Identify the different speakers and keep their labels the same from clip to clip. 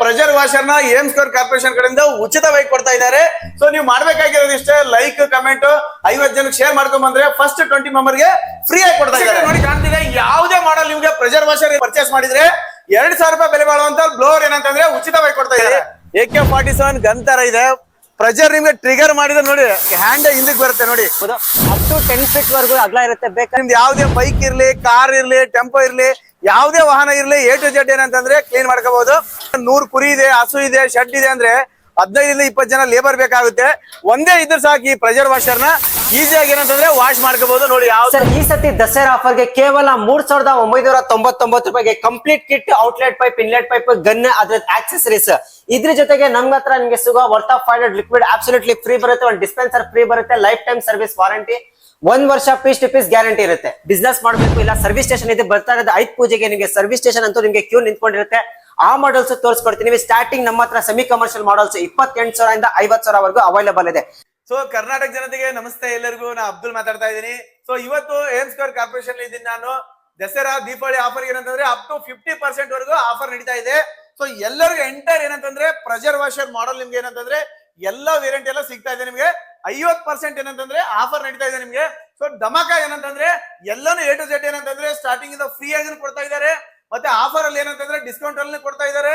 Speaker 1: Pressure ವಾಷರ್ನ Aim score corporation ಕಡೆಯಿಂದ ಉಚಿತವಾಗಿ ಕೊಡ್ತಾ ಇದ್ದಾರೆ. ಸೊ ನೀವು ಮಾಡ್ಬೇಕಾಗಿರೋದು ಇಷ್ಟೇ ಲೈಕ್ ಕಮೆಂಟ್ ಐವತ್ ಜನಕ್ಕೆ ಶೇರ್ ಮಾಡ್ಕೊಂಡ್ ಬಂದ್ರೆ ಫಸ್ಟ್ ಟ್ವೆಂಟಿ ಮೆಂಬರ್ಗೆ ಫ್ರೀ ಆಗಿ ಕೊಡ್ತಾ ಇದ್ದಾರೆ. ನೋಡಿ ಕಾಣ್ತಿದೆ ಯಾವುದೇ ಮಾಡಲ್ ನಿಮ್ಗೆ ಪ್ರೆಷರ್ ವಾಷರ್ ಪರ್ಚೇಸ್ ಮಾಡಿದ್ರೆ ಎರಡ್ ಸಾವಿರ ರೂಪಾಯಿ ಬೆಲೆ ಬಾಳುವಂತ ಬ್ಲೋರ್ ಏನಂತಂದ್ರೆ ಉಚಿತವಾಗಿ ಕೊಡ್ತಾ ಇದ್ದಾರೆ. A K forty seven gun ತರ ಇದೆ. ಪ್ರೆಷರ್ ನಿಮ್ಗೆ ಟ್ರಿಗರ್ ಮಾಡಿದ್ರೆ ನೋಡಿ ಹ್ಯಾಂಡ್ ಹಿಂದಕ್ಕೆ ಬರುತ್ತೆ ನೋಡಿ.
Speaker 2: ಅಪ್ ಟು ಟೆನ್ ಫೀಟ್ ವರೆಗೂ ಅಗಲ ಇರುತ್ತೆ ಬೇಕಾದ್ರೆ
Speaker 1: ನಿಮ್ದು ಯಾವ್ದೇ ಬೈಕ್ ಇರ್ಲಿ ಕಾರ್ ಇರ್ಲಿ ಟೆಂಪೋ ಇರ್ಲಿ ಯಾವ್ದೇ ವಾಹನ ಇರ್ಲಿ ಎ ಟು ಜೆಡ್ ಏನಂತಂದ್ರೆ ಕ್ಲೀನ್ ಮಾಡ್ಕೋಬಹುದು. ನೂರ್ ಕುರಿ ಇದೆ, ಹಸು ಇದೆ ಶೆಡ್ ಇದೆ ಅಂದ್ರೆ ಹದಿನೈದರಿಂದ ಇಪ್ಪತ್ತು ಜನ ಲೇಬರ್ ಬೇಕಾಗುತ್ತೆ. ಒಂದೇ ಇದ್ರೆ ಸಾಕು ಈ ಪ್ರೆಷರ್ ವಾಷರ್ನ. ಈಸಿಯಾಗಿ ಏನಂತಂದ್ರೆ ವಾಶ್ ಮಾಡ್ಕೋಬಹುದು. ನೋಡಿ ಯಾವ
Speaker 2: ಈ ಸತಿ ದಸರಾ ಆಫರ್ಗೆ ಕೇವಲ ಮೂರ್ ಸಾವಿರದ ಒಂಬೈನೂರ ತೊಂಬತ್ತೊಂಬತ್ತು ರೂಪಾಯಿಗೆ complete kit outlet pipe inlet pipe gun ಅದ್ರ ಆಕ್ಸೆಸರೀಸ್ ಇದ್ರ ಜೊತೆಗೆ ನಮ್ ಹತ್ರ ನಿಮಗೆ ಸಿಗುವ worth of five liquid absolutely free ಬರುತ್ತೆ. ಒಂದು ಡಿಸ್ಪೆನ್ಸರ್ ಫ್ರೀ ಬರುತ್ತೆ. ಲೈಫ್ ಟೈಮ್ ಸರ್ವಿಸ್ ವಾರಂಟಿ ಒಂದ್ ವರ್ಷ ಪೀಸ್ ಟು ಪೀಸ್ ಗ್ಯಾರಂಟಿ ಇರುತ್ತೆ. ಬಿಸ್ನೆಸ್ ಮಾಡಬೇಕು ಇಲ್ಲ ಸರ್ವಿಸ್ ಸ್ಟೇಷನ್ ಇದೆ, ಬರ್ತಾ ಇರೋದು ಐದ್ ಪೂಜೆಗೆ ನಿಮಗೆ ಸರ್ವಿಸ್ ಸ್ಟೇಷನ್ ಅಂತೂ ನಿಮಗೆ ಕ್ಯೂ ನಿಂತ್ಕೊಂಡಿರುತ್ತೆ. ಆ ಮಾಡಲ್ಸ್ ತೋರಿಸ್ಕೊಡ್ತೀನಿ. ಸ್ಟಾರ್ಟಿಂಗ್ ನಮ್ಮ ಹತ್ರ ಸೆಮಿ ಕಮರ್ಷಿಯಲ್ ಮಾಡಲ್ಸ್ ಇಪ್ಪತ್ತೆಂಟು ಸಾವಿರದಿಂದ ಐವತ್ ಸಾವಿರವರೆಗೂ ಅವೈಲೇಬಲ್ ಇದೆ.
Speaker 1: ಸೊ ಕರ್ನಾಟಕ ಜನತೆಗೆ ನಮಸ್ತೆ ಎಲ್ಲರಿಗೂ. ನಾ ಅಬ್ದುಲ್ ಮಾತಾಡ್ತಾ ಇದ್ದೀನಿ. ಸೊ ಇವತ್ತು ಏಮ್ ಸ್ಕ್ವೇರ್ ಕಾರ್ಪೊರೇಷನ್ ಇದ್ದೀನಿ ನಾನು. ದಸರಾ, ದೀಪಾವಳಿ ಆಫರ್ ಏನಂತಂದ್ರೆ ಅಪ್ ಟು ಫಿಫ್ಟಿ ಪರ್ಸೆಂಟ್ ವರೆಗೂ ಆಫರ್ ನಡೀತಾ ಇದೆ. ಸೊ ಎಲ್ಲರಿಗೂ ಎಂಟರ್ ಏನಂತಂದ್ರೆ ಪ್ರೆಷರ್ ವಾಷರ್ ಮಾಡಲ್ ನಿಮ್ಗೆ ಏನಂತಂದ್ರೆ ಎಲ್ಲ ವೇರಿಯಂಟ್ ಎಲ್ಲ ಸಿಗ್ತಾ ಇದೆ ನಿಮಗೆ. ಐವತ್ ಪರ್ಸೆಂಟ್ ಏನಂತಂದ್ರೆ ಆಫರ್ ನಡೀತಾ ಇದೆ ನಿಮ್ಗೆ. ಸೊ ಧಮಕ ಏನಂತಂದ್ರೆ ಎಲ್ಲಾನು ಎ ಟು ಜೆಡ್ ಏನಂತಂದ್ರೆ ಸ್ಟಾರ್ಟಿಂಗ್ ಇಂದ ಫ್ರೀ ಆಗಿ ಕೊಡ್ತಾ ಇದ್ದಾರೆ. ಮತ್ತೆ ಆಫರ್ ಅಲ್ಲಿ ಏನಂತಂದ್ರೆ ಡಿಸ್ಕೌಂಟ್ ಅಲ್ಲಿ ಕೊಡ್ತಾ ಇದ್ದಾರೆ.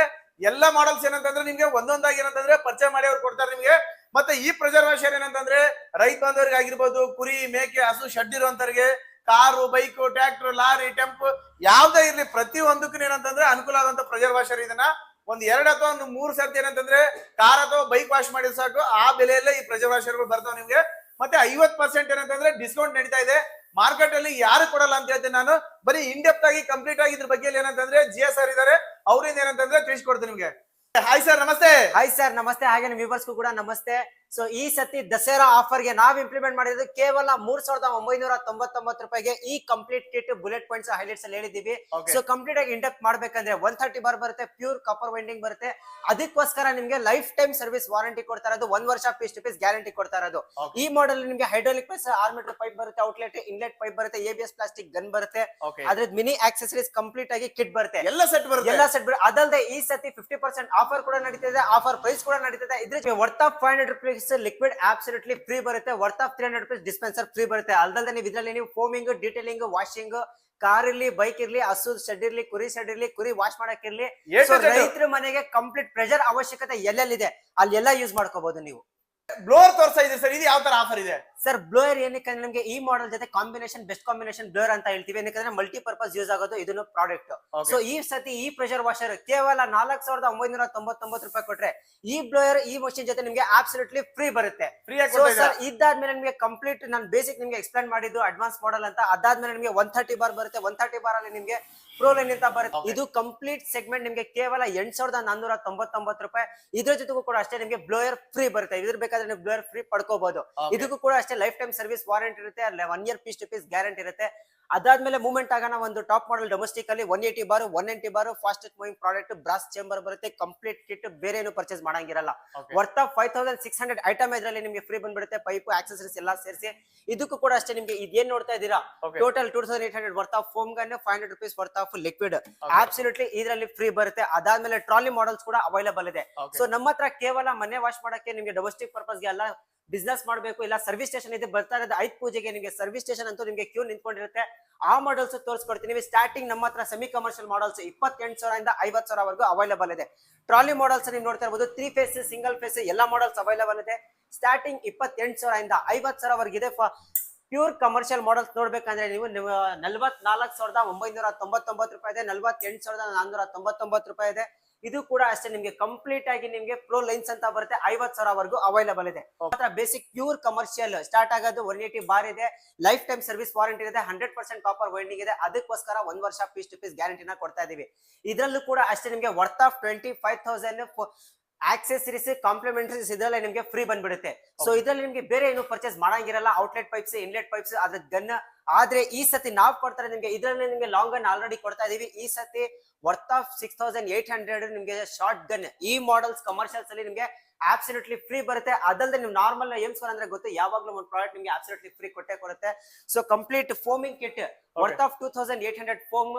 Speaker 1: ಎಲ್ಲ ಮಾಡಲ್ಸ್ ಏನಂತಂದ್ರೆ ನಿಮ್ಗೆ ಒಂದೊಂದಾಗಿ ಏನಂತಂದ್ರೆ ಪರಿಚಯ ಮಾಡಿ ಅವ್ರು ಕೊಡ್ತಾರೆ ನಿಮಗೆ. ಮತ್ತೆ ಈ ಪ್ರೆಷರ್ ವಾಷರ್ ಏನಂತಂದ್ರೆ ರೈತ ಬಾಂಧವರಿಗೆ ಆಗಿರ್ಬೋದು, ಕುರಿ, ಮೇಕೆ, ಹಸು, shed ಇರುವಂತವ್ರಿಗೆ car bike tractor lorry tempo ಯಾವ್ದೇ ಇರ್ಲಿ ಪ್ರತಿ ಒಂದಕ್ಕೂ ಏನಂತಂದ್ರೆ ಅನುಕೂಲ ಆದಂತ ಪ್ರಜರ್ವಾಶರ್ ಇದನ್ನ ಒಂದ್ ಎರಡ್ ಅಥವಾ ಒಂದು ಮೂರ್ ಸರ್ತಿ ಏನಂತಂದ್ರೆ ಕಾರ್ ಅಥವಾ ಬೈಕ್ ವಾಶ್ ಮಾಡಿದ್ರೆ ಸಾಕು, ಆ ಬೆಲೆಯಲ್ಲೇ ಈ ಪ್ರಜಾವಾಶರ್ಗಳು ಬರ್ತಾವ ನಿಮ್ಗೆ. ಮತ್ತೆ ಐವತ್ ಪರ್ಸೆಂಟ್ ಏನಂತಂದ್ರೆ ಡಿಸ್ಕೌಂಟ್ ನಡೀತಾ ಇದೆ. ಮಾರ್ಕೆಟ್ ಅಲ್ಲಿ ಯಾರು ಕೊಡಲ್ಲ ಅಂತ ಹೇಳ್ತೀನಿ ನಾನು. ಬರೀ ಇಂಡೆಪ್ತ್ ಆಗಿ ಕಂಪ್ಲೀಟ್ ಆಗಿ ಇದ್ರ ಬಗ್ಗೆ ಏನಂತಂದ್ರೆ ಜಿ ಎಸ್ ಆರ್ ಇದಾರೆ. ಅವರಿಂದ ಏನಂತಂದ್ರೆ ತಿಳಿಸ್ಕೊಡ್ತೀನಿ ನಿಮ್ಗೆ. ಹಾಯ್ ಸರ್ ನಮಸ್ತೆ
Speaker 2: ಹಾಯ್ ಸರ್ ನಮಸ್ತೆ ಹಾಗೆ ವಿವರ್ಸ್ಗೂ ಕೂಡ ನಮಸ್ತೆ. ಸೊ ಈ ಸತಿ ದಸರಾ ಆಫರ್ಗೆ ನಾವ್ ಇಂಪ್ಲಿಮೆಂಟ್ ಮಾಡಿದ್ದು ಕೇವಲ ಮೂರ್ ಸಾವಿರದ ಒಂಬೈನೂರ ತೊಂಬತ್ತೊಂಬತ್ತು ರೂಪಾಯಿಗೆ ಈ complete kit bullet points highlights ಅಲ್ಲಿ ಹೇಳಿದೀವಿ. ಸೊ ಕಂಪ್ಲೀಟ್ ಆಗಿ ಇಂಡಕ್ಟ್ ಮಾಡ್ಬೇಕಂದ್ರೆ ಒನ್ ಥರ್ಟಿ ಬಾರ್ ಬರುತ್ತೆ ಪ್ಯೂರ್ ಕಾಪರ್ ವೈಂಡಿಂಗ್ ಬರುತ್ತೆ. ಅದಕ್ಕೋಸ್ಕರ ನಿಮ್ಗೆ ಲೈಫ್ ಟೈಮ್ ಸರ್ವಿಸ್ ವಾರಂಟಿ ಕೊಡ್ತಾ ಇರೋದು ಒಂದ್ ವರ್ಷ ಪೀಸ್ ಟು ಪೀಸ್ ಗ್ಯಾರಂಟಿ ಕೊಡ್ತಾ ಇರೋದು. ಈ ಮಾಡೆಲ್ ನಿಮ್ಗೆ ಹೈಡ್ರಾಲಿಕ್ ಪ್ಲಸ್ ಆರ್ ಮೀಟರ್ ಪೈಪ್ ಬರುತ್ತೆ ಔಟ್ಲೆಟ್ ಇನ್ಲೆಟ್ ಪೈಪ್ ಬರುತ್ತೆ A B S plastic gun ಬರುತ್ತೆ. ಅದ್ರದ್ದು ಮಿನಿ ಆಕ್ಸೆಸರೀಸ್ ಕಂಪ್ಲೀಟ್ ಆಗಿ ಕಿಟ್ ಬರುತ್ತೆ.
Speaker 1: ಎಲ್ಲ ಸೆಟ್ ಬರುತ್ತೆ.
Speaker 2: ಎಲ್ಲ ಸೆಟ್ ಅದಲ್ಲದೆ ಈ ಸತಿ ಫಿಫ್ಟಿ ಪರ್ಸೆಂಟ್ ಆಫರ್ ಕೂಡ ನಡೀತಿದೆ ಆಫರ್ ಪ್ರೈಸ್ ಕೂಡ ನಡೀತಿದೆ. ಇದ್ರ worth of five hundred rupees liquid absolutely free ಬರುತ್ತೆ. Worth of three hundred rupees dispenser free ಬರುತ್ತೆ. ಅಲ್ಲದೆ ನೀವು ಇದರಲ್ಲಿ ನೀವು ಫೋಮಿಂಗ್ ಡೀಟೇಲಿಂಗ್ ವಾಷಿಂಗ್ ಕಾರ್ ಇರ್ಲಿ ಬೈಕ್ ಇರ್ಲಿ ಹಸು ಶೆಡ್ ಇರ್ಲಿ ಕುರಿ ಶೆಡ್ ಇರ್ಲಿ ಕುರಿ ವಾಶ್ ಮಾಡಕ್ ಇರ್ಲಿ. ರೈತರ ಮನೆಗೆ ಕಂಪ್ಲೀಟ್ ಪ್ರೆಷರ್ ಅವಶ್ಯಕತೆ ಎಲ್ಲೆಲ್ಲಿದೆ? ಅಲ್ಲೆಲ್ಲ ಯೂಸ್ ಮಾಡ್ಕೋಬಹುದು ನೀವು.
Speaker 1: ಬ್ಲೋರ್ ತೋರಿಸ್ತಾ ಇದೆ ಸರ್ ಇದು ಯಾವ ತರ ಆಫರ್ ಇದೆ?
Speaker 2: ಸರ್ ಬ್ಲೋಯರ್ ಏನಕ್ಕೆ ಅಂದ್ರೆ ನಿಮಗೆ ಈ ಮಾಡೆಲ್ ಜೊತೆ ಕಾಂಬಿನೇಷನ್ ಬೆಸ್ಟ್ ಕಾಂಬಿನೇಷನ್ ಬ್ಲೋರ್ ಅಂತ ಹೇಳ್ತೀವಿ. ಏನಕ್ಕೆ ಮಲ್ಟಿ ಪರ್ಪಸ್ ಯೂಸ್ ಆಗೋದು ಇದನ್ನು ಪ್ರಾಡಕ್ಟ್. ಸೊ ಈ ಸತಿ ಈ ಪ್ರೆಷರ್ ವಾಷರ್ ಕೇವಲ ನಾಲ್ಕ್ ಸಾವಿರದ ಒಂಬೈನೂರ ತೊಂಬತ್ತೊಂಬತ್ತು ರೂಪಾಯಿ ಕೊಟ್ರೆ ಈ ಬ್ಲೋಯರ್ ಈ ಮಷಿನ್ ಜೊತೆ ನಿಮಗೆ ಆಬ್ಸಲ್ಯೂಟ್ಲಿ ಫ್ರೀ ಬರುತ್ತೆ. ಸರ್. ಇದಾದ್ಮೇಲೆ ನಿಮಗೆ ಕಂಪ್ಲೀಟ್ ನಾನು ಬೇಸಿಕ್ ನಿಮಗೆ ಎಕ್ಸ್ಪ್ಲೈನ್ ಮಾಡಿದ್ದು ಅಡ್ವಾನ್ಸ್ ಮಾಡಲ್ ಅಂತ ಅದಾದ್ಮೇಲೆ ನಿಮಗೆ ಒನ್ ಥರ್ಟಿ ಬಾರ್ ಬರುತ್ತೆ. ಒನ್ ಥರ್ಟಿ ಬಾರ್ ಅಲ್ಲಿ ನಿಮಗೆ ಪ್ರೋ ಲೈನ್ ಅಂತ ಬರುತ್ತೆ. ಇದು ಕಂಪ್ಲೀಟ್ ಸೆಗ್ಮೆಂಟ್ ನಿಮಗೆ ಕೇವಲ ಎಂಟ್ ಸಾವಿರದ ನಾನ್ನೂರ ತೊಂಬತ್ತೊಂಬತ್ತು ರೂಪಾಯಿ. ಇದ್ರ ಜೊತೆಗೂ ಕೂಡ ಅಷ್ಟೇ ನಿಮಗೆ ಬ್ಲೋಯರ್ ಫ್ರೀ ಬರುತ್ತೆ. ಇದ್ರ ಬೇಕಾದ್ರೆ ನೀವು ಬ್ಲೋಯರ್ ಫ್ರೀ ಪಡ್ಕೋಬಹುದು ಇದಕ್ಕೂ ಕೂಡ ಅಷ್ಟೇ ಲೈಫ್ ಟೈಮ್ ಸರ್ವಿಸ್ ವಾರಂಟಿ ಇರುತ್ತೆ one year piece to piece guarantee ಇರುತ್ತೆ. ಅದಾದ್ಮೇಲೆ ಮೂವ್ಮೆಂಟ್ ಆಗೋಣ ಒಂದು ಟಾಪ್ ಮಾಡಲ್ ಡೊಮೆಸ್ಟಿಕ್ ಅಲ್ಲಿ one eighty bar one eighty bar fastest moving product brass chamber ಬರುತ್ತೆ. ಕಂಪ್ಲೀಟ್ ಕಿಟ್ ಬೇರೆ ಏನು purchase ಮಾಡಂಗಿರಲ್ಲ. Worth of five thousand six hundred item ಇದರಲ್ಲಿ ನಿಮಗೆ ಫ್ರೀ ಬಂದ್ಬಿಡುತ್ತೆ. ಪೈಪ್ ಆಕ್ಸೆಸರೀಸ್ ಎಲ್ಲ ಸೇರಿಸಿ. ಇದಕ್ಕೂ ಕೂಡ ಅಷ್ಟೇ ನಿಮಗೆ ಇದೇನ್ ನೋಡ್ತಾ ಇದ್ದೀರಾ? Total two thousand eight hundred worth of foam gun five hundred rupees worth of liquid absolutely ಇದರಲ್ಲಿ ಫ್ರೀ ಬರುತ್ತೆ. ಅದಾದ್ಮೇಲೆ ಟ್ರಾಲಿ ಮಾಡಲ್ಸ್ ಕೂಡ ಅವೈಲೇಬಲ್ ಇದೆ. ಸೊ ನಮ್ಮ ಹತ್ರ ಕೇವಲ ಮನೆ ವಾಶ್ ಮಾಡಕ್ಕೆ ನಿಮಗೆ ಡೊಮೆಸ್ಟಿಕ್ ಪರ್ಪಸ್ಗೆ ಎಲ್ಲ ಬಿಸ್ನೆಸ್ ಮಾಡಬೇಕು ಇಲ್ಲ ಸರ್ವಿಸ್ ಸ್ಟೇಷನ್ ಇದೆ ಬರ್ತಾ ಇರೋದು ಐದ್ ಪೂಜೆಗೆ ನಿಮಗೆ ಸರ್ವಿಸ್ ಸ್ಟೇಷನ್ ಅಂತೂ ನಿಮಗೆ ಕ್ಯೂ ನಿಂತ್ಕೊಂಡಿರುತ್ತೆ. ಆ ಮಾಡಲ್ಸ್ ತೋರಿಸ್ಕೊಡ್ತೀನಿ. ಸ್ಟಾರ್ಟಿಂಗ್ ನಮ್ಮ ಹತ್ರ ಸೆಮಿ ಕಮರ್ಷಿಯಲ್ ಮಾಡಲ್ಸ್ ಇಪ್ಪತ್ತೆಂಟು ಸಾವಿರದಿಂದ ಐವತ್ತು ಸಾವಿರವರೆಗೂ ಅವೈಲೇಬಲ್ ಇದೆ. ಟ್ರಾಲಿ ಮಾಡಲ್ಸ್ ನೀವು ನೋಡ್ತಾ ಇರಬಹುದು ತ್ರೀ ಫೇಸ್ ಸಿಂಗಲ್ ಫೇಸ್ ಎಲ್ಲ ಮಾಡಲ್ಸ್ ಅವೈಲೇಬಲ್ ಇದೆ. ಸ್ಟಾರ್ಟಿಂಗ್ ಇಪ್ಪತ್ತೆಂಟು ಸಾವಿರದಿಂದ ಐವತ್ತು ಸಾವಿರವರೆಗೆ ಇದೆ. ಪ್ಯೂರ್ ಕಮರ್ಷಿಯಲ್ ಮಾಡಲ್ಸ್ ನೋಡ್ಬೇಕಂದ್ರೆ ನೀವು ನಲ್ವತ್ನಾಲ್ಕು ಸಾವಿರದ ಒಂಬೈನೂರ ತೊಂಬತ್ತೊಂಬತ್ತು ರೂಪಾಯಿ ಇದೆ ನಲ್ವತ್ತೆಂಟು ಸಾವಿರದ ನಾನ್ನೂರ ತೊಂಬತ್ತೊಂಬತ್ತು ರೂಪಾಯಿ ಇದೆ. ಇದು ಕೂಡ ಅಷ್ಟೇ ನಿಮಗೆ ಕಂಪ್ಲೀಟ್ ಆಗಿ ನಿಮಗೆ ಪ್ರೋ ಲೈನ್ಸ್ ಅಂತ ಬರುತ್ತೆ ಐವತ್ ಸಾವಿರವರೆಗೂ ಅವೈಲೇಬಲ್ ಇದೆ. ಮಾತ್ರ ಬೇಸಿಕ್ ಪ್ಯೂರ್ ಕಮರ್ಷಿಯಲ್ ಸ್ಟಾರ್ಟ್ ಆಗೋದು ಒನ್ ಏಟಿ ಬಾರ್ ಇದೆ ಲೈಫ್ ಟೈಮ್ ಸರ್ವಿಸ್ ವಾರಂಟಿ ಇದೆ ಹಂಡ್ರೆಡ್ ಪರ್ಸೆಂಟ್ ಕಾಪರ್ ವೈಂಡಿಂಗ್ ಇದೆ. ಅದಕ್ಕೋಸ್ಕರ ಒಂದ್ ವರ್ಷ ಪೀಸ್ ಟು ಪೀಸ್ ಗ್ಯಾರಂಟಿನ ಕೊಡ್ತಾ ಇದೀವಿ. ಇದರಲ್ಲೂ ಕೂಡ ಅಷ್ಟೇ ನಿಮಗೆ worth of twenty five thousand accessories complimentaries ಇದೆಲ್ಲ ನಿಮಗೆ ಫ್ರೀ ಬಂದ್ಬಿಡುತ್ತೆ. ಸೊ ಇದ್ರಲ್ಲಿ ನಿಮಗೆ ಬೇರೆ ಏನು ಪರ್ಚೇಸ್ ಮಾಡಂಗಿರಲ್ಲ. ಔಟ್ಲೆಟ್ ಪೈಪ್ಸ್ ಇನ್ಲೆಟ್ ಪೈಪ್ಸ್ ಅದ್ರ ಗನ್ ಆದ್ರೆ ಈ ಸತಿ ನಾವ್ ಕೊಡ್ತಾರೆ ನಿಮ್ಗೆ ಇದರಲ್ಲಿ ನಿಮ್ಗೆ ಲಾಂಗ್ ಗನ್ ಆಲ್ರೆಡಿ ಕೊಡ್ತಾ ಇದೀವಿ. ಈ ಸತಿ worth of six thousand eight hundred ನಿಮ್ಗೆ ಶಾರ್ಟ್ ಗನ್ ಈ ಮಾಡಲ್ಸ್ ಕಮರ್ಷಿಯಲ್ಸ್ ಅಲ್ಲಿ ನಿಮ್ಗೆ ಆಬ್ಸಲ್ಯೂಟ್ಲಿ ಫ್ರೀ ಬರುತ್ತೆ. ಅದಲ್ಲದೆ ನೀವು ನಾರ್ಮಲ್ ಏಮ್ಸ್ ಅಂದ್ರೆ ಗೊತ್ತು ಯಾವಾಗ್ಲೂ ಒಂದು ಪ್ರಾಡಕ್ಟ್ ನಿಮ್ಗೆ ಆಬ್ಸಲ್ಯೂಟ್ಲಿ ಫ್ರೀ ಕೊಟ್ಟೆ ಕೊಡುತ್ತೆ. So complete foaming kit worth of two thousand eight hundred foam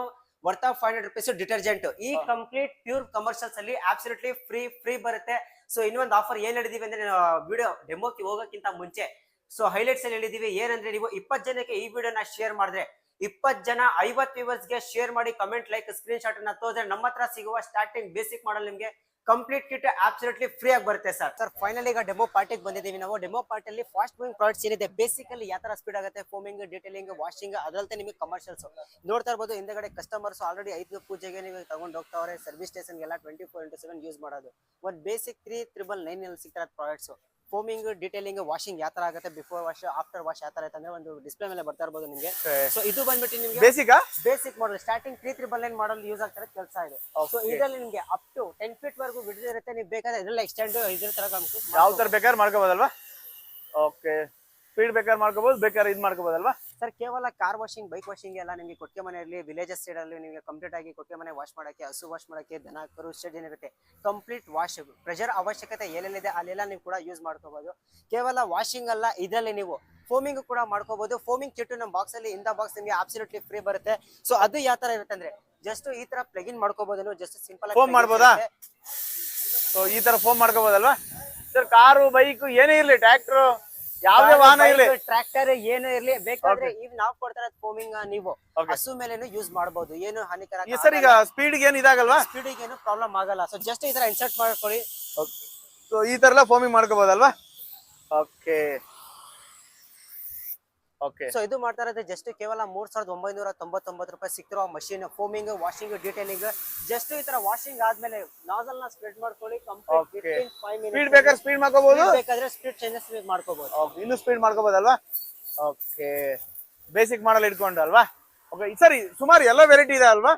Speaker 2: worth of five hundred rupees detergent ಈ ಕಂಪ್ಲೀಟ್ ಪ್ಯೂರ್ ಕಮರ್ಷಿಯಲ್ಸ್ ಅಲ್ಲಿ ಆಬ್ಸಲ್ಯೂಟ್ಲಿ ಫ್ರೀ ಫ್ರೀ ಬರುತ್ತೆ. ಸೊ ಇನ್ನೊಂದು ಆಫರ್ ಏನ್ ಹೇಳಿದೀವಿ ಅಂದ್ರೆ ವಿಡಿಯೋ ಡೆಮೋಕ್ಕೆ ಹೋಗೋಕ್ಕಿಂತ ಮುಂಚೆ. ಸೊ ಹೈಲೈಟ್ಸ್ ಅಲ್ಲಿ ಹೇಳಿದೀವಿ ಏನಂದ್ರೆ ನೀವು ಇಪ್ಪತ್ ಜನಕ್ಕೆ ಈ ವಿಡಿಯೋನ ಶೇರ್ ಮಾಡಿದ್ರೆ ಇಪ್ಪತ್ ಜನ ಐವತ್ ವ್ಯೂವರ್ಸ್ಗೆ ಶೇರ್ ಮಾಡಿ ಕಮೆಂಟ್ ಲೈಕ್ ಸ್ಕ್ರೀನ್ ಶಾಟ್ ಅನ್ನ ತೋದ್ರೆ ನಮ್ಮ ಹತ್ರ ಸಿಗುವ ಸ್ಟಾರ್ಟಿಂಗ್ ಬೇಸಿಕ್ ಮಾಡಲ್ ನಿಮ್ಗೆ ಕಂಪ್ಲೀಟ್ ಕಿಟ್ ಅಬ್ಸಲ್ಯೂಟ್ಲಿ ಫ್ರೀ ಆಗಿ ಬರುತ್ತೆ ಸರ್ ಸರ್ ಫೈನಲ್ ಈಗ ಡೆಮೋ ಪಾರ್ಟಿಗೆ ಬಂದಿದ್ದೀವಿ ನಾವು. ಡೆಮೋ ಪಾರ್ಟಿಯಲ್ಲಿ ಫಾಸ್ಟ್ ಮೂವಿಂಗ್ ಪ್ರಾಡಕ್ಟ್ಸ್ ಏನಿದೆ ಬೇಸಿಕಲಿ ಯಾವ ಥರ ಸ್ಪೀಡ್ ಆಗುತ್ತೆ ಫೋಮಿಂಗ್ ಡೀಟೇಲಿಂಗ್ ವಾಷಿಂಗ್ ಅದರಲ್ಲೇ ನಿಮಗೆ ಕಮರ್ಷಿಯಲ್ಸ್ ನೋಡ್ತಾ ಇರ್ಬೋದು, ಹಿಂದಗಡೆ ಕಸ್ಟಮರ್ಸ್ ಆಲ್ರೆಡಿ ಐದು ಪೂಜೆಗೆ ನೀವು ತಗೊಂಡು ಹೋಗ್ತಾವ್ರೆ service ಸ್ಟೇಷನ್ಗೆಲ್ಲ twenty four into seven use ಮಾಡೋದು. ಒಂದು ಬೇಸಿಕ್ ತ್ರೀ ತ್ರಿಬಲ್ ನೈನ್ ಅಲ್ಲಿ ಸಿಗ್ತಾರೆ ಪ್ರಾಡಕ್ಟ್ಸ್ ಫೋಮಿಂಗ್ ಡೀಟೇಲಿಂಗ್ ವಾಷಿಂಗ್ ಯಾವ ತರ ಆಗುತ್ತೆ ಬಿಫೋರ್ ವಾಶ್ ಆಫ್ಟರ್ ವಾಶ್ ಯಾವ ತರ ಐತೆ ಅಂದ್ರೆ ಒಂದು ಡಿಸ್ಪ್ಲೇ ಮೇಲೆ ಬರ್ತಾ ಇರಬಹುದು ನಿಮಗೆ. ಸೊ ಇದು ಬಂದ್ಬಿಟ್ಟು ನಿಮಗೆ
Speaker 1: basic
Speaker 2: basic model starting three triple nine model use ಆಗ್ತಾರೆ ಕೆಲಸ ಇದೆ. ಸೊ. ಇದರಲ್ಲಿ ನಿಮಗೆ ಅಪ್ ಟು ಟೆನ್ ಫೀಟ್ ವರೆಗೂ ಬಿಡದಿರುತ್ತೆ ನೀವು ಬೇಕಾದ್ರೆ ಇದ್ರಲ್ಲ ಎಕ್ಸ್ಟೆಂಡ್ ಇದ್ರ ತರ
Speaker 1: ಯಾವ ತರ ಬೇಕಾದ್ರೆ ಮಾಡ್ಕೋಬಹುದಲ್ವಾ ಓಕೆ ಸ್ಪೀಡ್ ಬೇಕಾದ್ರೆ ಮಾಡ್ಕೋಬಹುದು ಬೇಕಾದ್ರೆ ಇದು ಮಾಡ್ಕೋಬೋದಲ್ವಾ?
Speaker 2: ಸರ್ ಕೇವಲ ಕಾರ್ ವಾಷಿಂಗ್ ಬೈಕ್ ವಾಷಿಂಗ್ ಎಲ್ಲ ನಿಮಗೆ ಕೊಟ್ಟಿಗೆ ಮನೆಯಲ್ಲಿ ವಿಲೇಜಸ್ ಸೈಡ್ ಅಲ್ಲಿ ನಿಮಗೆ ಕಂಪ್ಲೀಟ್ ಆಗಿ ಕೊಟ್ಟಿಗೆ ಮನೆ ವಾಶ್ ಮಾಡೋಕ್ಕೆ ಹಸು ವಾಶ್ ಮಾಡೋಕ್ಕೆ ದನ ಕರು ಶೆಡ್ ಏನಿರುತ್ತೆ ಕಂಪ್ಲೀಟ್ ವಾಶ್ ಪ್ರೆಷರ್ ಅವಶ್ಯಕತೆ ಎಲ್ಲೆಲ್ಲಿದೆ ಅಲ್ಲೆಲ್ಲ ನೀವು ಕೂಡ ಯೂಸ್ ಮಾಡ್ಕೋಬಹುದು ಕೇವಲ ವಾಷಿಂಗ್ ಅಲ್ಲ ಇದರಲ್ಲಿ ನೀವು ಫೋಮಿಂಗ್ ಕೂಡ ಮಾಡ್ಕೋಬಹುದು ಫೋಮಿಂಗ್ ಕಿಟ್ ನಮ್ಮ ಬಾಕ್ಸ್ ಅಲ್ಲಿ ಇಂದ ಬಾಕ್ಸ್ ನಿಮಗೆ ಅಬ್ಸಲ್ಯೂಟ್ಲಿ ಫ್ರೀ ಬರುತ್ತೆ. ಸೊ ಅದು ಯಾವ ತರ ಇರುತ್ತೆ ಅಂದ್ರೆ ಜಸ್ಟ್ ಈ ತರ ಪ್ಲಗಿನ್ ಮಾಡ್ಕೋಬಹುದು ನೀವು ಜಸ್ಟ್ ಸಿಂಪಲ್
Speaker 1: ಫೋನ್ ಮಾಡ್ಬೋದಾ? ಸೊ ಈ ತರ ಫೋನ್ ಮಾಡ್ಕೋಬೋದಲ್ವಾ? ಸರ್ ಕಾರು ಬೈಕ್ ಏನೇ ಇರಲಿ ಟ್ರ್ಯಾಕ್ಟರ್ ಯಾವ್ದೇ ವಾಹನ ಇರಲಿ.
Speaker 2: ಟ್ರಾಕ್ಟರ್ ಏನು ಇರ್ಲಿ. ಬೇಕಾದ್ರೆ ಈಗ ನಾವು ಕೊಡ್ತಾರ ಫೋಮಿಂಗ್ ನೀವು. ಹಸು ಮೇಲೆನು ಯೂಸ್ ಮಾಡಬಹುದು ಏನು ಹಾನಿಕರ
Speaker 1: ಸರ್ ಈಗ ಸ್ಪೀಡ್ ಏನು ಇದಾಗಲ್ವಾ?
Speaker 2: ಸ್ಪೀಡ್ ಏನು ಪ್ರಾಬ್ಲಮ್ ಆಗಲ್ಲ. ಸೊ ಜಸ್ಟ್ ಈ ತರ ಇನ್ಸರ್ಟ್ ಮಾಡ್ಕೊಳ್ಳಿ.
Speaker 1: ಸೊ ಈ ತರ ಎಲ್ಲ ಫೋಮಿಂಗ್ ಮಾಡ್ಕೋಬಹುದಲ್ವಾ ಓಕೆ
Speaker 2: ಸೊ ಇದು ಮಾಡ್ತಾ ಇರೋದು ಜಸ್ಟ್ ಕೇವಲ ಮೂರ್ ಸಾವಿರದ ಒಂಬೈನೂರ ತೊಂಬತ್ತೊಂಬತ್ತು ರೂಪಾಯಿ ಸಿಕ್ತಿರೋ machine foaming washing detailing just ಈ ತರ ವಾಷಿಂಗ್ ಆದ್ಮೇಲೆ ನಾಸಲ್ನ ಸ್ಪ್ರೆಡ್ ಮಾಡ್ಕೊಳ್ಳಿ
Speaker 1: ಸ್ಪೀಡ್ ಬೇಕಾದ್ರೆ ಸ್ಪೀಡ್ ಮಾಡ್ಕೋಬಹುದು
Speaker 2: ಬೇಕಾದ್ರೆ ಸ್ಪೀಡ್ ಚೇಂಜಸ್ ಮಾಡ್ಕೋಬಹುದು
Speaker 1: ಇನ್ನು ಸ್ಪೀಡ್ ಮಾಡ್ಕೋಬಹುದಲ್ವಾ ಓಕೆ ಬೇಸಿಕ್ ಮಾಡಲ್ ಇಟ್ಕೊಂಡು ಅಲ್ವಾ? ಓಕೆ ಸರಿ ಸುಮಾರು ಎಲ್ಲ ವೆರೈಟಿ ಇದೆ ಅಲ್ವಾ?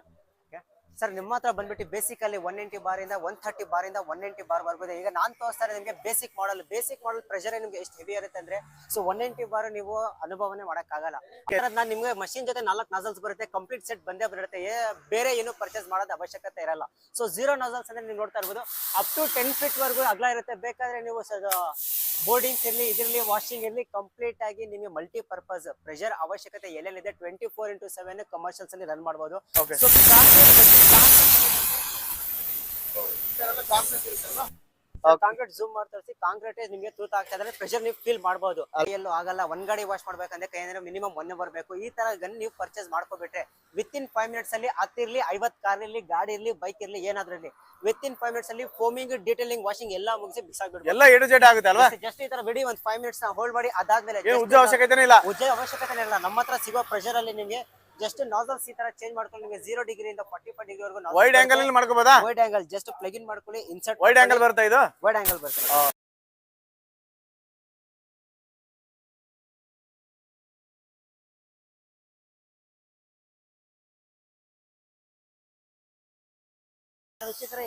Speaker 2: ಸರ್, ನಿಮ್ಮ ಹತ್ರ ಬಂದ್ಬಿಟ್ಟು ಬೇಸಿಕಲಿ ಒನ್ ಎಂಟಿ ಬಾರ್ ಇಂದ ಒನ್ ಥರ್ಟಿ ಬಾರ್ ಇಂದ ಒನ್ ಎಂಟಿ ಬಾರ್ ಇದೆ. ಈಗ ನಾನ್ ತೋರಿಸ್ತಾರೆ ನಿಮಗೆ basic model basic model pressure ನಿಮ್ಗೆ ಎಷ್ಟು ಹೆವಿ ಇರುತ್ತೆ ಅಂದ್ರೆ ಸೊ ಒನ್ ಎಂಟಿ ಬಾರ್ ನೀವು ಅನುಭವನೇ ಮಾಡೋಕ್ಕಾಗಲ್ಲ. ನಾನು ನಿಮ್ಗೆ ಮಷಿನ್ ಜೊತೆ ನಾಲ್ಕು ನಜಲ್ಸ್ ಬರುತ್ತೆ ಕಂಪ್ಲೀಟ್ ಸೆಟ್ ಬಂದೇ ಬರುತ್ತೆ. ಬೇರೆ ಏನು ಪರ್ಚೇಸ್ ಮಾಡೋದು ಅವಶ್ಯಕತೆ ಇರಲ್ಲ. ಸೊ ಜೀರೋ ನಜಲ್ಸ್ ಅಂದ್ರೆ ನೀವು ನೋಡ್ತಾ ಇರ್ಬೋದು ಅಪ್ ಟು ಟೆನ್ ಫೀಟ್ ವರ್ಗೂ ಅಗಲ ಇರುತ್ತೆ. ಬೇಕಾದ್ರೆ ನೀವು ಬೋರ್ಡಿಂಗ್ಸ್ ಇರಲಿ ಇದರಲ್ಲಿ ವಾಷಿಂಗ್ ಇರಲಿ ಕಂಪ್ಲೀಟ್ ಆಗಿ ನಿಮಗೆ ಮಲ್ಟಿ ಪರ್ಪಸ್ ಪ್ರೆಷರ್ ಅವಶ್ಯಕತೆ ಎಲ್ಲೆಲ್ಲಿದೆ? Twenty four into seven commercials ಅಲ್ಲಿ ರನ್ ಮಾಡಬಹುದು. ಸೊ ಕಾಂಕ್ರೀಟ್ ಜೂಮ್ ಮಾಡಿ ತೋರಿಸಿ ಕಾಂಕ್ರೀಟ್ ನಿಮಗೆ ತೂತ ಆಗ್ತಾ ಇದ್ರೆ ಪ್ರೆಷರ್ ನೀವು ಫೀಲ್ ಮಾಡಬಹುದು ಎಲ್ಲೂ ಆಗಲ್ಲ ಒಂದ್ ಗಾಡಿ ವಾಶ್ ಮಾಡ್ಬೇಕಂದ್ರೆ ಕೈ ಅಂದ್ರೆ ಮಿನಿಮಮ್ ಒನ್ ಬರಬೇಕು ಈ ತರ ಗನ್ ನೀವು ಪರ್ಚೇಸ್ ಮಾಡ್ಕೋಬಿಟ್ರೆ ವಿತ್ ಇನ್ ಫೈವ್ ಮಿನಿಟ್ಸ್ ಅಲ್ಲಿ ಹತ್ತಿರ್ಲಿ ಐವತ್ ಕಾರ್ ಇರ್ಲಿ ಗಾಡಿ ಇರ್ಲಿ ಬೈಕ್ ಇರ್ಲಿ ಏನಾದ್ರೂ ಇರ್ಲಿ ವಿತ್ ಇನ್ ಫೈವ್ ಮಿನಿಟ್ಸ್ ಅಲ್ಲಿ ಫೋಮಿಂಗ್ ಡೀಟೇಲಿಂಗ್ ವಾಷಿಂಗ್ ಎಲ್ಲ ಮುಗಿಸಿ ಬಿಸಾಕ್ಬಿಡ್ಬೇಕು
Speaker 1: ಎಲ್ಲ ಎಡು ಜೆಡ್ ಆಗುತ್ತೆ ಅಲ್ವಾ?
Speaker 2: ಜಸ್ಟ್ ಈ ತರ ಬಿಡಿ ಒಂದ್ ಫೈವ್ ಮಿನಿಟ್ಸ್ ಹೋಲ್ಡ್ ಮಾಡಿ ಅದಾದ್ಮೇಲೆ just
Speaker 1: ಇಲ್ಲ.
Speaker 2: ಉಜ್ಜೆ ಅವಶ್ಯಕತೆ ಇಲ್ಲ. ನಮ್ಮ ಹತ್ರ ಸಿಗೋ ಪ್ರೆಷರ್ ಅಲ್ಲಿ ನಿಮಗೆ ಜಸ್ಟ್ ನಾಸಲ್ಸ್ ಈ ತರ ಚೇಂಜ್ ಮಾಡ್ಕೊಂಡು ನಿಮಗೆ ಜೀರೋ ಡಿಗ್ರಿ ಇಂದ ಫಾರ್ಟಿ ಫೈವ್ ಡಿಗ್ರಿ ವರೆಗೂ
Speaker 1: ವೈಡ್ ಆಂಗಲ್ ಅಲ್ಲಿ ಮಾಡ್ಕೋಬೋದಾ?
Speaker 2: Wide angle just plug in ಮಾಡ್ಕೊಳ್ಳಿ ಇನ್ಸರ್ಟ್
Speaker 1: ವೈಡ್ ಆಂಗಲ್ ಬರ್ತಾ ಇದು?
Speaker 2: ವೈಡ್ ಆಂಗಲ್ ಬರ್ತದೆ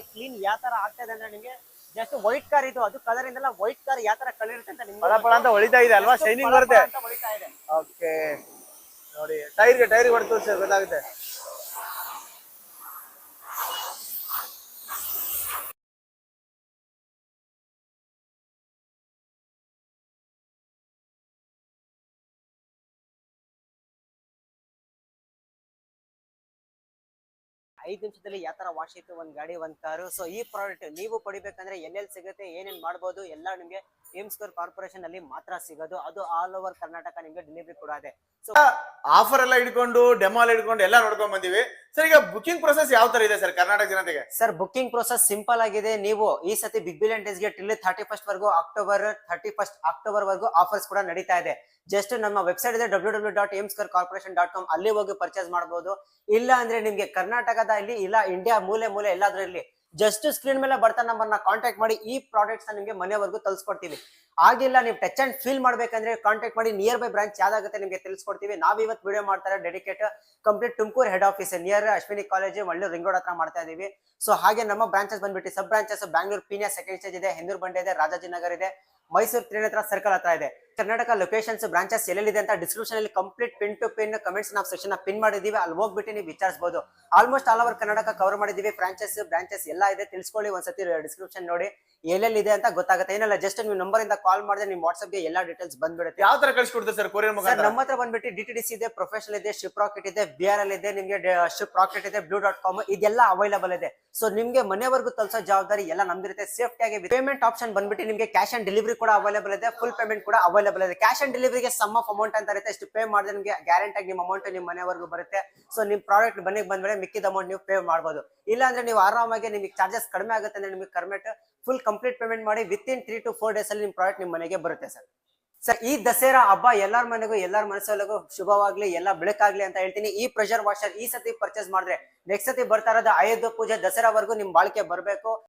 Speaker 2: ಕ್ಲೀನ್ ಯಾವ ತರ ಆಗ್ತಾ ಇದೆ ಅಂದ್ರೆ ನಿಮಗೆ ಜಸ್ಟ್ ವೈಟ್ ಕಾರ್ ಇದು ಅದು ಕಲರ್ ಇಂದಲ್ಲ ವೈಟ್ ಕಾರ್ ಯಾವ ತರ ಕಲರ್ ಇರುತ್ತೆ ಅಂತ ನಿಮ್ಗೆ
Speaker 1: ಹೊಳಿತಾ ಇದೆ ಅಲ್ವಾ? ಶೈನಿಂಗ್ ಬರುತ್ತೆ.
Speaker 2: ಅಂತ ಹೊಳಿತಾ ಇದೆ.
Speaker 1: ಓಕೆ ನೋಡಿ, ಟೈರ್ಗೆ ಟೈರ್ಗೆ ಹೊಡೆದು ತೋರಿಸಿ, ಗೊತ್ತಾಗುತ್ತೆ.
Speaker 2: ಐದು ನಿಮಿಷದಲ್ಲಿ ಯಾವ ತರ ವಾಶ್ ಇತ್ತು ಒಂದ್ ಗಾಡಿ, ಒಂದ್ ಕಾರು. ಸೊ ಈ ಪ್ರಾಡಕ್ಟ್ ನೀವು ಪಡಿಬೇಕಂದ್ರೆ ಎಲ್ಲೆಲ್ಲಿ ಸಿಗುತ್ತೆ, ಏನೇನ್ ಮಾಡ್ಬೋದು, ಎಲ್ಲ ನಿಮ್ಗೆ ಏಮ್ ಕಾರ್ಪೊರೇಷನ್ ಅಲ್ಲಿ ಮಾತ್ರ ಸಿಗೋದು. ಅದು ಆಲ್ ಓವರ್ ಕರ್ನಾಟಕ ನಿಮ್ಗೆ ಡೆಲಿವರಿ ಕೂಡ ಇದೆ ಸೊ
Speaker 1: ಆಫರ್ ಎಲ್ಲ ಹಿಡ್ಕೊಂಡು ಡೆಮೋ ಎಲ್ಲ ಹಿಡ್ಕೊಂಡು ಎಲ್ಲ ನೋಡ್ಕೊಂಡ್ ಬಂದಿವಿ. ಸರ್ ಈಗ ಬುಕಿಂಗ್ ಪ್ರೊಸೆಸ್ ಯಾವ ತರ ಇದೆ ಸರ್ ಕರ್ನಾಟಕ ಜನತೆಗೆ?
Speaker 2: ಸರ್ ಬುಕಿಂಗ್ ಪ್ರೊಸೆಸ್ ಸಿಂಪಲ್ ಆಗಿದೆ. ನೀವು ಈ ಸತಿ ಬಿಗ್ ಬಿಲಿಯನ್ ಡೇಸ್ಗೆ ಟಿಲ್ ಥರ್ಟಿ ಫಸ್ಟ್ ವರ್ಗೂ ಅಕ್ಟೋಬರ್ ಥರ್ಟಿ ಫಸ್ಟ್ ಅಕ್ಟೋಬರ್ ವರ್ಗೂ ಆಫರ್ಸ್ ಕೂಡ ನಡೀತಾ ಇದೆ. ಜಸ್ಟ್ ನಮ್ಮ ವೆಬ್ಸೈಟ್ ಇದೆ W W dot Aimscore corporation dot com ಅಲ್ಲಿ ಹೋಗಿ ಪರ್ಚೇಸ್ ಮಾಡಬಹುದು ಇಲ್ಲ ಅಂದ್ರೆ ನಿಮ್ಗೆ ಕರ್ನಾಟಕದಲ್ಲಿ ಇಲ್ಲ ಇಂಡಿಯಾ ಮೂಲೆ ಮೂಲೆ ಎಲ್ಲಾದ್ರೂ ಇರ್ಲಿ. ಜಸ್ಟ್ ಸ್ಕ್ರೀನ್ ಮೇಲೆ ಬರ್ತಾ ನಮ್ಮನ್ನ ಕಾಂಟ್ಯಾಕ್ಟ್ ಮಾಡಿ ಈ ಪ್ರಾಡಕ್ಟ್ಸ್ ನಿಮ್ಗೆ ಮನೆವರೆಗೂ ತಲ್ಸ್ಕೊಡ್ತೀವಿ. ಆಗಿಲ್ಲ ನೀವು ಟಚ್ ಅಂಡ್ ಫೀಲ್ ಮಾಡ್ಬೇಕಂದ್ರೆ ಕಾಂಟ್ಯಾಕ್ಟ್ ಮಾಡಿ ನಿಯರ್ ಬೈ ಬ್ರಾಂಚ್ ಯಾವ್ದಾಗುತ್ತೆ ನಿಮ್ಗೆ ತಿಳಿಸ್ಕೊಡ್ತೀವಿ. ನಾವ್ ಇವತ್ತು ವಿಡಿಯೋ ಮಾಡ್ತಾರೆ dedicate complete Tumakuru head office near Ashwini college ಒಳ್ಳೆ ರಿಂಗ್ ರೋಡ್ ಹತ್ರ ಮಾಡ್ತಾ ಇದೀವಿ. ಸೊ ಹಾಗೆ ನಮ್ಮ ಬ್ರಾಂಚಸ್ ಬಂದ್ಬಿಟ್ಟು sub branches Bangalore Peenya second stage ಇದೆ ಹೆಂದೂರ್ ಬಂಡೆ ಇದೆ ರಾಜಾಜಿನಗರ್ ಇದೆ. ಮೈಸೂರು ತ್ರಿನೇತ್ರ ಸರ್ಕಲ್ ಹತ್ರ ಇದೆ. ಕರ್ನಾಟಕ ಲೊಕೇಶನ್ಸ್ ಬ್ರಾಂಚಸ್ ಎಲ್ಲೆಲ್ಲಿದೆ ಅಂತ ಡಿಸ್ಕ್ರಿಪ್ಷನ್ ಅಲ್ಲಿ complete pin to pin comments ನಾವು ಸೆಕ್ಷನ್ ಪಿನ್ ಮಾಡಿದೀವಿ ಅಲ್ಲಿ ಹೋಗ್ಬಿಟ್ಟು ನೀವು ವಿಚಾರಿಸಬಹುದು almost all over Karnataka cover ಮಾಡಿದೀವಿ ಫ್ರಾಂಚೈಸ್ ಬ್ರಾಂಚಸ್ ಎಲ್ಲ ಇದೆ. ತಿಳ್ಸ್ಕೊಳ್ಳಿ ಒಂದ್ಸತಿ ಡಿಸ್ಕ್ರಿಪ್ಷನ್ ನೋಡಿ. ಎಲ್ಲೆಲ್ಲಿದೆ ಅಂತ ಗೊತ್ತಾಗುತ್ತೆ. ಏನಲ್ಲ ಜಸ್ಟ್ ನೀವು ನಂಬರ್ ಇಂದ ಕಾಲ್ ಮಾಡಿದ್ರೆ ನಿಮ್ ವಾಟ್ಸ್ಆಪ್ಗೆ ಎಲ್ಲಾ ಡೀಟೇಲ್ಸ್ ಬಂದ್ಬಿಡುತ್ತೆ.
Speaker 1: ಯಾವ ತರ ಕಳಿಸ್ಕೊಡ್ತಾರೆ ಸರ್ ಕೊರಿಯರ್
Speaker 2: ಸರ್ ನಮ್ಮ ಹತ್ರ ಬಂದ್ಬಿಟ್ಟು ಡಿ ಟಿ ಡಿ ಸಿ ಇದೆ ಪ್ರೊಫೆಷನಲ್ ಇದೆ ಶಿಪ್ ರಾಕೆಟ್ ಇದೆ ಬಿ ಆರ್ ಎಲ್ ಇದೆ ನಿಮ್ಗೆ ಶಿಪ್ ರಾಕೆಟ್ ಇದೆ ಬ್ಲೂ ಡಾಟ್ ಕಾಮ್ ಇದೆಲ್ಲ ಅವೈಲಬಲ್ ಇದೆ. ಸೊ ನಿಮ್ಗೆ ಮನೆವರೆಗೂ ತಲುಸೋ ಜವಾಬ್ದಾರಿ ಎಲ್ಲ ನಮ್ದಿರುತ್ತೆ. ಸೇಫ್ಟಿ ಆಗಿ ಪೇಮೆಂಟ್ ಆಪ್ಷನ್ ಬಂದ್ಬಿಟ್ಟು ನಿಮ್ಗೆ ಕ್ಯಾಶ್ ಆನ್ ಡೆಲಿವರಿ ಕೂಡ ಅವೈಲೇಬಲ್ ಇದೆ. ಫುಲ್ ಪೇಮೆಂಟ್ ಕೂಡ ಅವೈಲೇಬಲ್ ಇದೆ. ಕ್ಯಾಶ್ ಆನ್ ಡೆಲಿವರಿಗೆ ಸಮ್ ಆಫ್ ಅಮೌಂಟ್ ಅಂತ ಇರುತ್ತೆ. ಇಷ್ಟು ಪೇ ಮಾಡಿದ್ರೆ ನಿಮಗೆ ಗ್ಯಾರಂಟಿ ಆಗಿ ನಿಮ್ಮ ಅಮೌಂಟ್ ನಿಮ್ಮ ಮನೆವರೆಗೂ ಬರುತ್ತೆ. ಸೊ ನಿಮ್ ಪ್ರಾಡಕ್ಟ್ ಮನೆಗೆ ಬಂದ್ಮೇಲೆ ಮಿಕ್ಕಿದ ಅಮೌಂಟ್ ನೀವು ಪೇ ಮಾಡಬಹುದು ಇಲ್ಲ ಅಂದ್ರೆ ನೀವು ಆರಾಮಾಗಿ ನಿಮಗೆ ಚಾರ್ಜಸ್ ಕಡಿಮೆ ಆಗುತ್ತೆ ಅಂದ್ರೆ ನಿಮಗೆ ಕರ್ಮೆಟ್ ಫುಲ್ ಕಂಪ್ಲೀಟ್ ಪೇಮೆಂಟ್ ಮಾಡಿ within three to four days ಅಲ್ಲಿ ನಿಮ್ ಪ್ರಾಡಕ್ಟ್ ನಿಮ್ಮ ಮನೆಗೆ ಬರುತ್ತೆ ಸರ್. ಸರ್ ಈ ದಸರಾ ಹಬ್ಬ ಎಲ್ಲರ ಮನೆಗೂ, ಎಲ್ಲರ ಮನಸ್ಸಲ್ಲಿಗೂ ಶುಭವಾಗ್ಲಿ, ಎಲ್ಲ ಬೆಳಕಾಗ್ಲಿ ಅಂತ ಹೇಳ್ತೀನಿ. ಈ ಪ್ರೆಷರ್ ವಾಷರ್ ಈ ಸತಿ ಪರ್ಚೇಸ್ ಮಾಡಿದ್ರೆ ನೆಕ್ಸ್ಟ್ ಸತಿ ಬರ್ತಾ ಇರೋದು ಆಯುಧ ಪೂಜೆ ದಸರಾವರೆಗೂ ನಿಮ್ ಬಾಳಿಕೆ ಬರಬೇಕು.